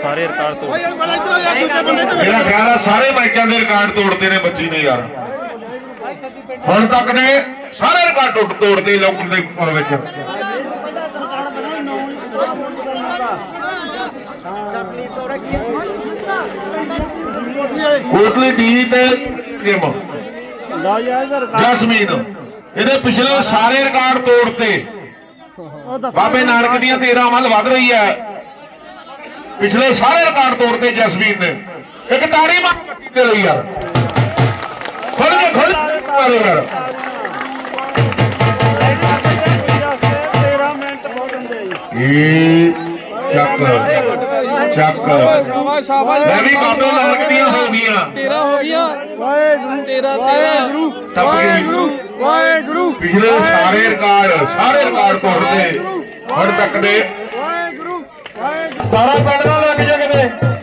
ਸਾਰੇ ਰਿਕਾਰਡ ਤੋੜ ਮੇਰਾ ਖਿਆਲ ਆ ਸਾਰੇ ਮੈਚਾਂ ਦੇ ਰਿਕਾਰਡ ਤੋੜਦੇ ਨੇ ਬੱਚੀ ਨੇ ਯਾਰ। ਹੁਣ ਤੱਕ ਦੇ ਸਾਰੇ ਰਿਕਾਰਡ ਟੁੱਟ ਤੋੜਦੇ ਲੋਕ ਦੇ ਵਿੱਚ। ਕੋਟਲੀ ਡੀ ਤੇ ਕਿਮ ਜਸਮੀਨ ਇਹਦੇ ਪਿਛਲੇ ਸਾਰੇ ਰਿਕਾਰਡ ਤੋੜਤੇ। ਬਾਬੇ ਨਾਨਕ ਦੀਆਂ 13 ਵੱਲ ਵੱਧ ਰਹੀ ਹੈ। ਪਿਛਲੇ ਸਾਰੇ ਰਿਕਾਰਡ ਤੋੜਤੇ ਜਸਮੀਨ ਨੇ। ਇੱਕ ਤਾੜੀ ਮਾਰ ਬੱਚੀ ਦੇ ਲਈ ਯਾਰ। ਖੁੱਲ ਕੇ ਖੁੱਲ ਕੇ ਮਾਰੋ ਯਾਰ। 13 ਮਿੰਟ ਬਹੁਤ ਹੁੰਦੇ ਜੀ ਇਹ ਚੱਕ। ਚੱਕ। ਮੈਂ ਵੀ ਬਾਬੇ ਨਾਨਕ ਦੀਆਂ ਹੋ ਗਈਆਂ। ਤੇਰਾ ਹੋ ਗਿਆ ਵਾਹਿਗੁਰੂ। ਤੇਰਾ ਤੇਰਾ। ਟੱਪ ਗਈ। ਵਾਹਿਗੁਰੂ। ਪਿਛਲੇ ਸਾਰੇ ਰਿਕਾਰਡ ਸਾਰੇ ਰਿਕਾਰਡ ਤੋੜਤੇ ਹੁਣ ਤੱਕ ਦੇ। ਵਾਹਿਗੁਰੂ। ਵਾਹਿਗੁਰੂ। ਸਾਰਾ ਪਿੰਡ ਨਾਲ ਲੱਗ ਜਾ ਕਿਤੇ।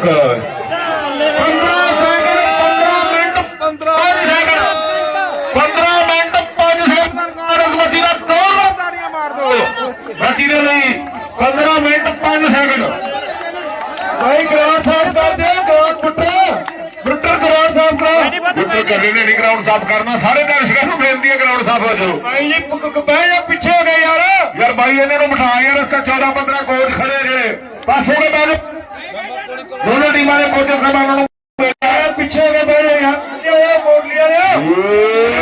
ਇਹ ਚੱਕ 15 second 15 minute 15 second 15 minute 5 second ਕਾਰਜ ਬੱਚੀ ਦਾ ਦੋ ਤਾੜੀਆਂ ਮਾਰ ਦੋ ਬੱਚੀ ਦੇ ਲਈ 15 ਮਿੰਟ 5 ਸੈਕਿੰਡ ਭਾਈ ਗਰਾਊਂਡ ਸਾਫ਼ ਕਰ ਦੇ ਗਰਾਊਂਡ ਪੁੱਟਰ ਪੁੱਟਰ ਗਰਾਊਂਡ ਸਾਫ਼ ਕਰੋ ਪੁੱਟਰ ਕਰਨੇ ਨੇ ਨਹੀਂ ਗਰਾਊਂਡ ਸਾਫ਼ ਕਰਨਾ ਸਾਰੇ ਦਰਸ਼ਕਾਂ ਨੂੰ ਬੇਨਤੀ ਹੈ ਗਰਾਊਂਡ ਸਾਫ਼ ਹੋ ਜਾਓ ਭਾਈ ਜੀ ਬਹਿ ਜਾ ਪਿੱਛੇ ਹੋ ਗਏ ਯਾਰ ਯਾਰ ਭਾਈ ਇਹਨਾਂ ਨੂੰ ਬਿਠਾ ਯਾਰ ਅਸਾਂ 14 15 ਕੋਚ ਖੜੇ ਆ ਜਿਹੜੇ ਪਾਸੇ ਦੇ ਬੈਠ ਦੋਨੋਂ ਟੀਮਾਂ ਦੇ ਕੋਚ ਸਾਹਿਬਾਨਾਂ ਨੂੰ ਪਿੱਛੇ ਹੋ ਕੇ ਬਹਿ ਜਾ ਯਾਰ। ਪਿੱਛੇ ਹੋ ਜਾ ਮੋੜ ਲਿਆ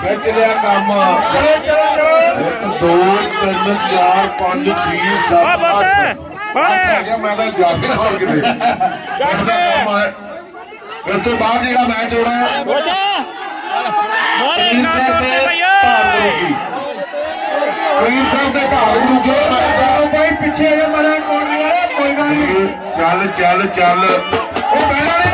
ਵਿੱਚ ਲਿਆ ਕੰਮ ਇੱਕ ਦੋ ਤਿੰਨ ਚਾਰ ਪੰਜ 6 7 8 ਆ ਗਿਆ ਮੈਂ ਤਾਂ ਜਾ ਕੇ ਹੋਰ ਕਿਤੇ। ਇਸ ਤੋਂ ਬਾਅਦ ਜਿਹੜਾ ਮੈਚ ਹੋਣਾ ਹੈ ਬੱਚਾ। ਸਾਰੇ ਤੋੜਦੇ ਦੇ ਭਈਆ ਪ੍ਰੀਤ ਸਾਹਿਬ ਦੇ ਭਾਗ ਪਿੱਛੇ ਜੇ ਯਾਰ ਕੋਈ ਗੱਲ ਨਹੀਂ। ਚੱਲ ਚੱਲ ਚੱਲ। ਉਹ ਬੈਣਾ ਨਹੀਂ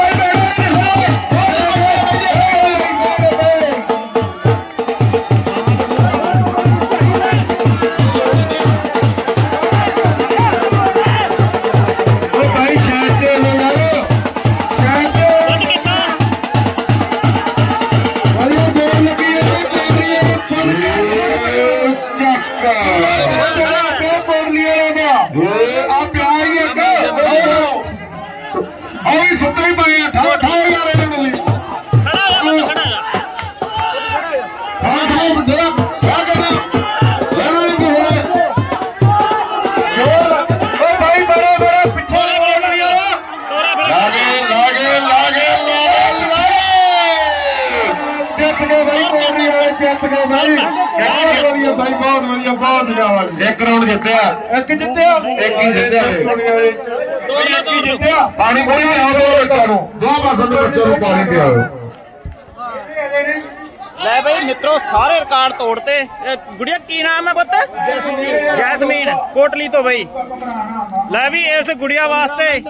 ਸੁੱਤਾ ਹੀ ਪਾਇਆ ਠਾ ਠਾ ਯਾਰ ਇਹਨਾਂ ਨੂੰ ਵੀ। ਖੜਾ ਹੋ ਜਾ ਖੜਾ ਠਾ ਠਾ ਜਿਹੜਾ ਕਿਆ ਕਰਨਾ ਲੈਣਾ ਨਹੀਂ ਕੋਈ ਹੋਰ। ਓ ਭਾਈ ਬੜਾ ਬੜਾ ਪਿੱਛੇ ਲੈ ਬੜਾ ਯਾਰ ਲਾਗੇ ਲਾਗੇ ਲਾਗੇ ਲਾਗੇ ਲਾਗੇ ਜਿੱਤ ਗਏ ਬਾਈ ਕੋਰੀ ਵਾਲੇ ਜਿੱਤ ਗਏ ਬਾਈ। ਬਹੁਤ ਵਧੀਆ ਬਾਈ ਬਹੁਤ ਵਧੀਆ ਬਹੁਤ ਜ਼ਿਆਦਾ ਇੱਕ ਰਾਉਂਡ ਜਿੱਤਿਆ। ਇੱਕ ਜਿੱਤਿਆ। ਇੱਕ ਹੀ ਜਿੱਤਿਆ। ਕੋਰੀ ਵਾਲੇ। ਜਿੱਤਿਆ ਪਾਣੀ ਕੋਈ ਨਹੀਂ ਆਉ ਬੱਚਾ ਨੂੰ ਦੋ ਪਾਸੇ ਦੇ ਬੱਚੇ ਨੂੰ ਪਾਣੀ ਪਿਆਓ। ਲੈ ਬਈ ਮਿੱਤਰੋ ਸਾਰੇ ਰਿਕਾਰਡ ਤੋੜਤੇ। ਇਹ ਗੁੜੀਆ ਕੀ ਨਾਮ ਹੈ ਪੁੱਤ? ਜੈਸਮੀਨ। ਜੈਸਮੀਨ ਕੋਟਲੀ ਤੋਂ ਬਈ। ਲੈ ਵੀ ਇਸ ਗੁੜੀਆ ਵਾਸਤੇ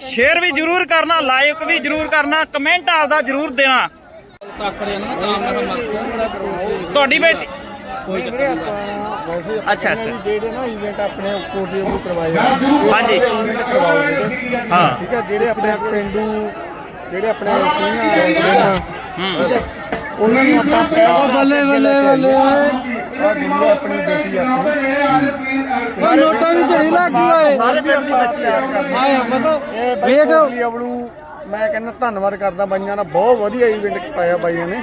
ਸ਼ੇਅਰ ਵੀ ਜਰੂਰ ਕਰਨਾ ਲਾਈਕ ਵੀ ਜਰੂਰ ਕਰਨਾ ਕਮੈਂਟ ਆਪਦਾ ਜਰੂਰ ਦੇਣਾ। ਤੁਹਾਡੀ ਬੇਟੀ ਅੱਛਾ, ਅੱਛਾ। ਜਿਹੜੇ ਨਾ ਇਵੈਂਟ ਆਪਣੇ ਕੋਟਲੀ ਨੂੰ ਕਰਵਾਏ ਹਾਂਜੀ। ਹਾਂ। ਠੀਕ ਹੈ ਜਿਹੜੇ ਆਪਣੇ ਪਿੰਡੂ ਜਿਹੜੇ ਆਪਣੇ ਸਿੰਘ ਹੂੰ। ਉਹਨਾਂ ਨੂੰ ਆਪਾਂ ਪਿਆਰ ਬੱਲੇ ਬੱਲੇ ਬੱਲੇ। ਆ ਜਿਹੜੀ ਆਪਣੀ ਬੇਟੀ ਆ। ਉਹ ਨੋਟਾਂ ਦੀ ਝੜੀ ਲੱਗ ਗਈ ਓਏ। ਸਾਰੇ ਪਿੰਡ ਦੀ ਬੱਚੀ ਆ। ਆਏ ਮਤਲਬ ਇਹ ਬਾਈ ਕੋਟਲੀ ਅਵਲੂ ਮੈਂ ਕਹਿੰਦਾ ਧੰਨਵਾਦ ਕਰਦਾ ਬਾਈਆਂ ਦਾ ਬਹੁਤ ਵਧੀਆ ਇਵੈਂਟ ਪਾਇਆ ਬਾਈਆਂ ਨੇ।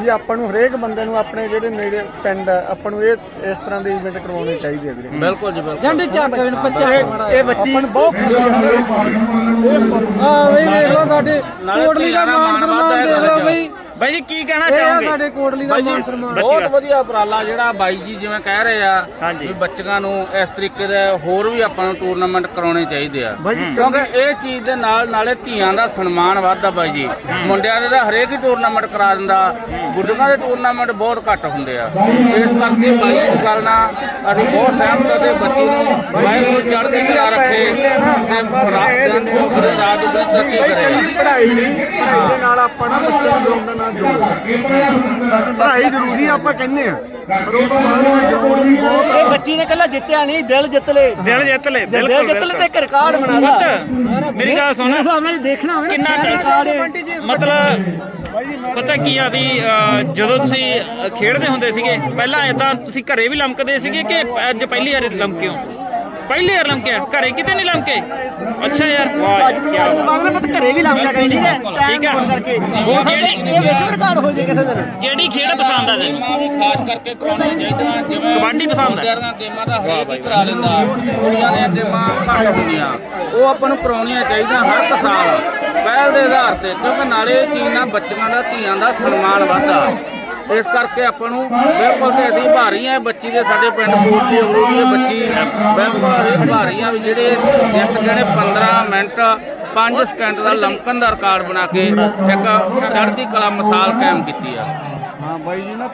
ਵੀ ਆਪਾਂ ਨੂੰ ਹਰੇਕ ਬੰਦੇ ਨੂੰ ਆਪਣੇ ਜਿਹੜੇ ਨੇੜੇ ਪਿੰਡ ਆ, ਆਪਾਂ ਨੂੰ ਇਹ ਇਸ ਤਰ੍ਹਾਂ ਦੇ ਇਵੈਂਟ ਕਰਵਾਉਣੇ ਚਾਹੀਦੇ ਆ ਵੀਰੇ। ਬਿਲਕੁਲ ਜੀ ਬਿਲਕੁਲ। ਜੰਡੀ ਚੱਕ ਇਹਨੂੰ ਬੱਚਾ ਇਹ- ਇਹ ਬੱਚੀ ਆਪਾਂ ਨੂੰ ਬਹੁਤ ਖੁਸ਼ੀ ਹੁੰਦੀ ਆ ਬਈ ਵੇਖ ਲਓ ਸਾਡੇ ਕੋਟਲੀ ਦਾ ਮਾਨ ਸਨਮਾਨ ਦੇਖ ਲਓ ਬਈ ਜੀ ਕੀ ਕਹਿਣਾ ਇਹ ਆ ਚਾਹੋਗੇ? ਸਾਡੇ ਕੋਟਲੀ ਦਾ ਮਾਨ ਸਨਮਾਨ। ਬੱਚੀ ਬਹੁਤ ਵਾਸਤੇ। ਵਧੀਆ ਉਪਰਾਲਾ ਜਿਹੜਾ ਬਾਈ ਜੀ ਜਿਵੇਂ ਕਹਿ ਰਹੇ ਆ ਹਾਂਜੀ। ਵੀ ਬੱਚਿਆਂ ਨੂੰ ਇਸ ਤਰੀਕੇ ਦੇ ਹੋਰ ਵੀ ਆਪਾਂ ਨੂੰ ਟੂਰਨਾਮੈਂਟ ਕਰਾਉਣੇ ਚਾਹੀਦੇ ਆ। ਬਾਈ ਕਿਉਂਕਿ ਇਹ ਚੀਜ਼ ਦੇ ਨਾਲ ਨਾਲੇ ਧੀਆਂ ਦਾ ਸਨਮਾਨ ਵੱਧਦਾ ਬਾਈ ਜੀ। ਮੁੰਡਿਆਂ ਦੇ ਤਾਂ ਹਰੇਕ ਹੀ ਟੂਰਨਾਮੈਂਟ ਕਰਾ ਦਿੰਦਾ। ਗੁੱਡੀਆਂ ਦੇ ਟੂਰਨਾਮੈਂਟ ਬਹੁਤ ਘੱਟ ਹੁੰਦੇ ਆ। ਇਸ ਕਰਕੇ ਬਾਈ ਦੀ ਗੱਲ ਨਾਲ ਅਸੀਂ ਬਹੁਤ ਸਹਿਮਤ ਤੇ ਬੱਚੀ ਨੂੰ ਵਾਹਿਗੁਰੂ ਚੜ੍ਹਦੀ ਕਲਾ ਰੱਖੇ। ਪੜ੍ਹਾਈ ਨਹੀਂ ਪੜ੍ਹਾਈ ਦੇ ਨਾਲ ਆਪਾਂ ਨਾ ਬੱਚੇ ਨੂੰ ਗਰਾਊਂਡਾਂ ਨਾਲ ਸਾਡੀ ਪੜ੍ਹਾਈ ਜ਼ਰੂਰੀ ਆ ਆਪਾਂ ਕਹਿੰਦੇ ਆ। ਪਰ ਉਹ ਜੋੜ ਇਹ ਬੱਚੀ ਨੇ ਕੱਲਾ ਜਿੱਤਿਆ ਨਹੀਂ ਦਿਲ ਜਿੱਤ ਲਏ ਦਿਲ ਜਿੱਤ ਲੈ ਦਿਲ ਬਿਲਕੁਲ ਜਿੱਤ ਲਏ ਤੇ। ਇੱਕ ਰਿਕਾਰਡ ਬਣਾਦਾ ਪੁੱਤ, ਮੇਰੀ ਗੱਲ ਸੁਣ। ਮੇਰੇ ਜੇ ਦੇਖਣਾ ਹੋਵੇ ਨਾ ਕਿੰਨਾ ਰਿਕਾਰਡ ਹੈ ਮਤਲਬ ਪਤਾ ਕੀ ਆ ਵੀ ਜਦੋਂ ਤੁਸੀਂ ਖੇਡਦੇ ਹੁੰਦੇ ਸੀਗੇ ਪਹਿਲਾਂ ਇਦਾਂ ਤੁਸੀਂ ਘਰੇ ਵੀ ਲੰਮਕਦੇ ਸੀਗੇ ਕਿ ਅੱਜ ਪਹਿਲੀ ਵਾਰ ਲੰਮਕੇ ਹੋ? ਪਹਿਲੀ ਵਾਰ ਲੰਮਕੇ? ਘਰੇ ਕਿਤੇ ਨਹੀਂ ਲੰਮਕੇ? ਅੱਛਾ ਯਾਰ। ਵਾਹ ਬਾਅਦ ਘਰੇ ਵੀ ਲੰਮਿਆ ਕਰੀ ਠੀਕ ਹੈ ਠੀਕ ਹੈ। ਟਾਈਮ ਕਰਕੇ। ਹੋ ਸਕਦਾ ਇਹ ਵਿਸ਼ਵ ਰਿਕਾਰਡ ਹੋ ਜੇ ਕਿਸੇ ਦਿਨ। ਕਿਹੜੀ ਖੇਡ ਪਸੰਦ ਆ ਤੈਨੂੰ? ਵੀ ਖਾਸ ਕਰਕੇ ਕਰਾਉਣੀਆਂ ਚਾਹੀਦੀਆਂ ਜਿਵੇਂ ਕਬੱਡੀ ਪਸੰਦ ਹੈ? ਦੀਆਂ ਗੇਮਾਂ ਦਾ ਹਰੇਕ ਕਰਾ ਲੈਂਦਾ ਕੁੜੀਆਂ ਦੀਆਂ ਗੇਮਾਂ ਘੱਟ ਹੁੰਦੀਆਂ। ਉਹ ਆਪਾਂ ਨੂੰ ਕਰਾਉਣੀਆਂ ਚਾਹੀਦੀਆਂ ਹਰ ਸਾਲ। ਪਹਿਲ ਦੇ ਆਧਾਰ ਤੇ ਕਿਉਂਕਿ ਨਾਲੇ ਇਹ ਚੀਜ਼ ਨਾਲ ਬੱਚੀਆਂ ਦਾ ਧੀਆਂ ਦਾ ਸਨਮਾਨ ਵਧਦਾ। ਇਸ ਕਰਕੇ ਆਪਾਂ ਨੂੰ ਬਿਲਕੁਲ ਤੇ ਅਸੀਂ ਭਾਰੀ ਆ ਬੱਚੀ ਦੇ ਸਾਡੇ ਪਿੰਡ ਕੋਟ ਦੀ ਅਵਰੂੜੀ ਹੈ ਬੱਚੀ ਬਿਲਕੁਲ ਅਸੀਂ ਭਾਰੀ ਆ ਵੀ ਜਿਹੜੇ ਜਿੱਤ ਗਏ 15 ਮਿੰਟ 5 ਸਕਿੰਟ ਦਾ ਲੰਕਨ ਦਾ ਰਿਕਾਰਡ ਬਣਾ ਕੇ ਇੱਕ ਚੜ੍ਹਦੀ ਕਲਾ ਮਿਸਾਲ ਕਾਇਮ ਕੀਤੀ ਆ। ਹਾਂ ਬਾਈ ਜੀ ਨਾ